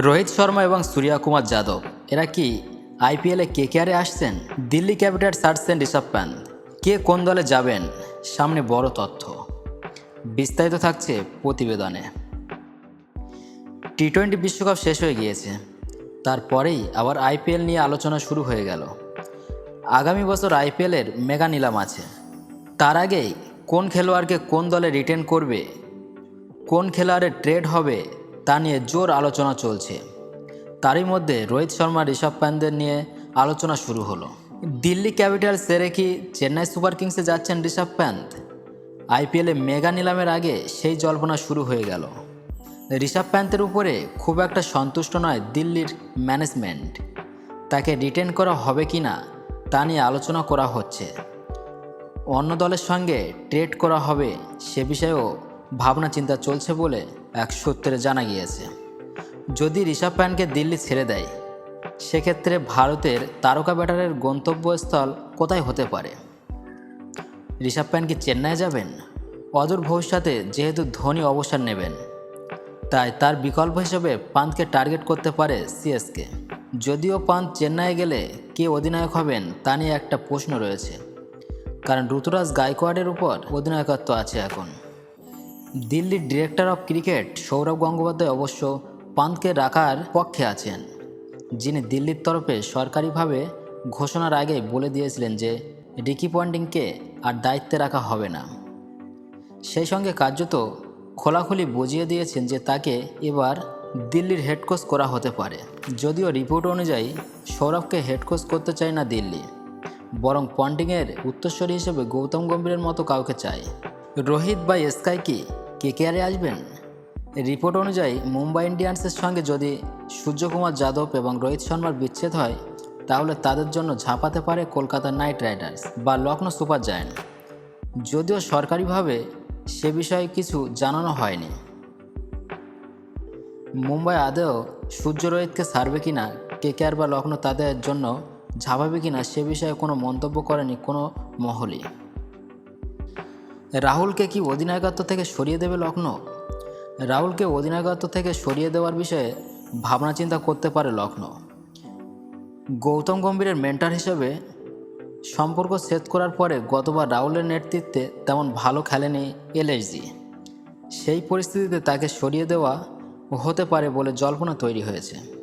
রোহিত শর্মা এবং সূর্যা কুমার যাদব, এরা কি আইপিএলে কে কেয়ারে আসছেন? দিল্লি ক্যাপিটাল ছাড়ছেন ঋষভ প্যান্ট কে কোন দলে যাবেন? সামনে বড় তথ্য। বিস্তারিত থাকছে প্রতিবেদনে। টি টোয়েন্টি বিশ্বকাপ শেষ হয়ে গিয়েছে। তারপরেই আবার আইপিএল নিয়ে আলোচনা শুরু হয়ে গেল। আগামী বছর আইপিএলের মেগা নিলাম আছে। তার আগেই কোন খেলোয়াড়কে কোন দলে রিটেন করবে? কোন খেলোয়াড়ের ট্রেড হবে? তা নিয়ে জোর আলোচনা চলছে। তারই মধ্যে রোহিত শর্মা ঋষভ পান্তের নিয়ে আলোচনা শুরু হলো। দিল্লি ক্যাপিটাল সেরে কি চেন্নাই সুপার কিংসে যাচ্ছেন ঋষভ প্যান্ত আইপিএলে মেগা নিলামের আগে সেই জল্পনা শুরু হয়ে গেল। ঋষভ প্যান্তের উপরে খুব একটা সন্তুষ্ট নয় দিল্লির ম্যানেজমেন্ট। তাকে রিটেন করা হবে কি না, তা নিয়ে আলোচনা করা হচ্ছে। অন্য দলের সঙ্গে ট্রেড করা হবে সে বিষয়েও ভাবনা চিন্তা চলছে বলে এক সূত্রে জানা গিয়েছে। যদি ঋষভ প্যান্টকে দিল্লি ছেড়ে দেয়, সেক্ষেত্রে ভারতের তারকা ব্যাটারের গন্তব্যস্থল কোথায় হতে পারে? ঋষভ প্যান্ট কি চেন্নাই যাবেন? অদূর ভবিষ্যতে যেহেতু ধোনি অবসর নেবেন, তাই তার বিকল্প হিসেবে পান্তকে টার্গেট করতে পারে সিএসকে। যদিও পান্ত চেন্নাইয়ে গেলে কে অধিনায়ক হবেন তা নিয়ে একটা প্রশ্ন রয়েছে। কারণ ঋতুরাজ গায়কোয়াড়ের উপর অধিনায়কত্ব আছে এখন। দিল্লির director of cricket Sourav Gangopadhyay অবশ্য পান্তকে রাখার পক্ষে আছেন, যিনি দিল্লির তরফে সরকারিভাবে ঘোষণার আগে বলে দিয়েছিলেন যে রিকি পন্টিংকে আর দায়িত্বে রাখা হবে না। সেই সঙ্গে কার্যত খোলাখুলি বুঝিয়ে দিয়েছেন যে তাকে এবার দিল্লির হেড কোচ করা হতে পারে। যদিও রিপোর্ট অনুযায়ী সৌরভকে হেড কোচ করতে চায় না দিল্লি, বরং পন্টিংয়ের উত্তরস্বরী হিসেবে গৌতম গম্ভীরের মতো কাউকে চায়। রোহিত বা স্কাই কি কে কেয়ারে আসবেন? রিপোর্ট অনুযায়ী মুম্বাই ইন্ডিয়ান্সের সঙ্গে যদি সূর্যকুমার যাদব এবং রোহিত শর্মার বিচ্ছেদ হয়, তাহলে তাদের জন্য ঝাঁপাতে পারে কলকাতা নাইট রাইডার্স বা লখনৌ সুপার জায়ান্ট। যদিও সরকারিভাবে সে বিষয়ে কিছু জানানো হয়নি। মুম্বাই আদেও সূর্য রোহিতকে ছাড়বে কিনা, কে কেয়ার বা লখনৌ তাদের জন্য ঝাঁপাবে কিনা, সে বিষয়ে কোনো মন্তব্য করেনি কোনো মহলই। রাহুলকে কি অধিনায়কত্ব থেকে সরিয়ে দেবে লখনৌ রাহুলকে অধিনায়কত্ব থেকে সরিয়ে দেওয়ার বিষয়ে ভাবনা চিন্তা করতে পারে লখনৌ গৌতম গম্ভীরের মেন্টার হিসেবে সম্পর্ক সেট করার পরে গতবার রাহুলের নেতৃত্বে তেমন ভালো খেলেনি এলএসজি। সেই পরিস্থিতিতে তাকে সরিয়ে দেওয়া হতে পারে বলে জল্পনা তৈরি হয়েছে।